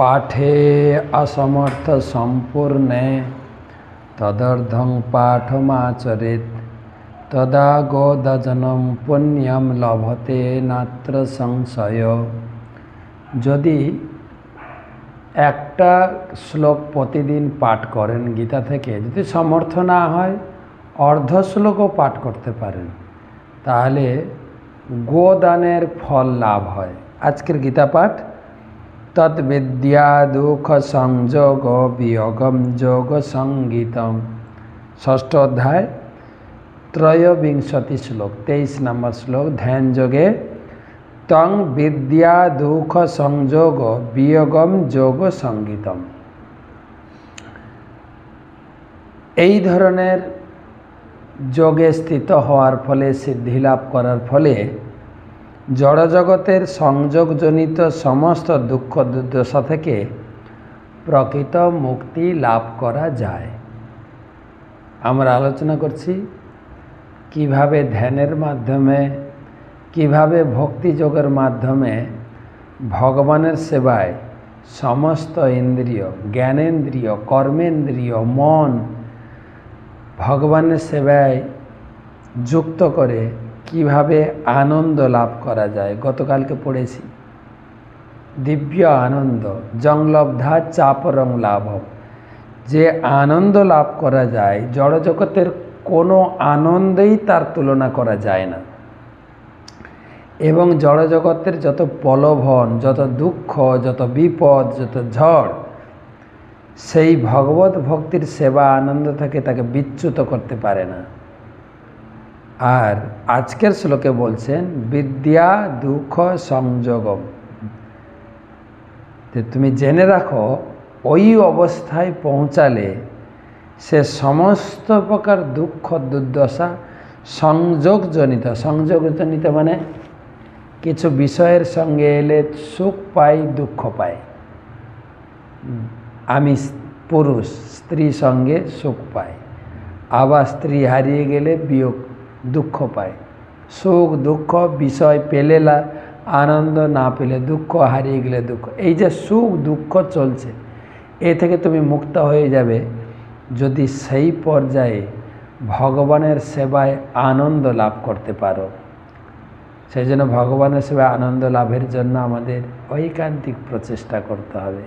পাঠে অসমর্থ সম্পূর্ণে তদর্ধং পাঠমাচরেত তদা গোদজনম পুণ্যম লভতে নাত্র সংশয় যদি একটা শ্লোক প্রতিদিন পাঠ করেন গীতা থেকে, যদি সমর্থ না হয়, অর্ধ শ্লোকও পাঠ করতে পারেন, তাহলে গোদানের ফল লাভ হয়। আজকের গীতা পাঠ তদ্বিদ্যা দুঃখ সংযোগ বিয়োগম যোগ সঙ্গীতম ষষ্ঠ অধ্যায় ত্রয়োবিংশতি শ্লোক তেইশ নম্বর শ্লোক ধ্যান যোগে তং বিদ্যা দুঃখ সংযোগ বিয়োগম যোগ সঙ্গীতম এই ধরনের যোগে স্থিত হওয়ার ফলে, সিদ্ধি লাভ করার ফলে জড়জগতের সংযোগজনিত সমস্ত দুঃখ দুর্দশা থেকে প্রকৃত মুক্তি লাভ করা যায়। আমরা আলোচনা করছি কীভাবে ধ্যানের মাধ্যমে, কীভাবে ভক্তিযোগের মাধ্যমে ভগবানের সেবায় সমস্ত ইন্দ্রিয়, জ্ঞানেন্দ্রিয়, কর্মেন্দ্রিয়, মন ভগবানের সেবায় যুক্ত করে কীভাবে আনন্দ লাভ করা যায়? গতকালকে পড়েছি। দিব্য আনন্দ, জংলব্ধা চাপরং লাভ যে আনন্দ লাভ করা যায়, জড়জগতের কোনো আনন্দেই তার তুলনা করা যায় না। এবং জড়জগতের যত প্রলোভন, যত দুঃখ, যত বিপদ, যত ঝড়, সেই ভগবত ভক্তির সেবা আনন্দ থেকে তাকে বিচ্যুত করতে পারে না। আর আজকের শ্লোকে বলছেন, বিদ্যা দুঃখ সংযোগম। যে তুমি জেনে রাখো, ওই অবস্থায় পৌঁছালে সে সমস্ত প্রকার দুঃখ, দুর্দশা সংযোগজনিত সংযোগজনিত মানে কিছু বিষয়ের সঙ্গে এলে সুখ পাই দুঃখ পাই আমি পুরুষ স্ত্রী সঙ্গে সুখ পাই আবার স্ত্রী হারিয়ে গেলে বিয়োগ দুঃখ পায়। সুখ, দুঃখ, বিষয় পেলে আনন্দ না পেলে দুঃখ, হারিয়ে গেলে দুঃখ। এই যে সুখ, দুঃখ চলছে, এ থেকে তুমি মুক্ত হয়ে যাবে। যদি সেই পর্যায়ে ভগবানের সেবায় আনন্দ লাভ করতে পারো, সেই জন্য ভগবানের সেবায় আনন্দ লাভের জন্য আমাদের ঐকান্তিক প্রচেষ্টা করতে হবে।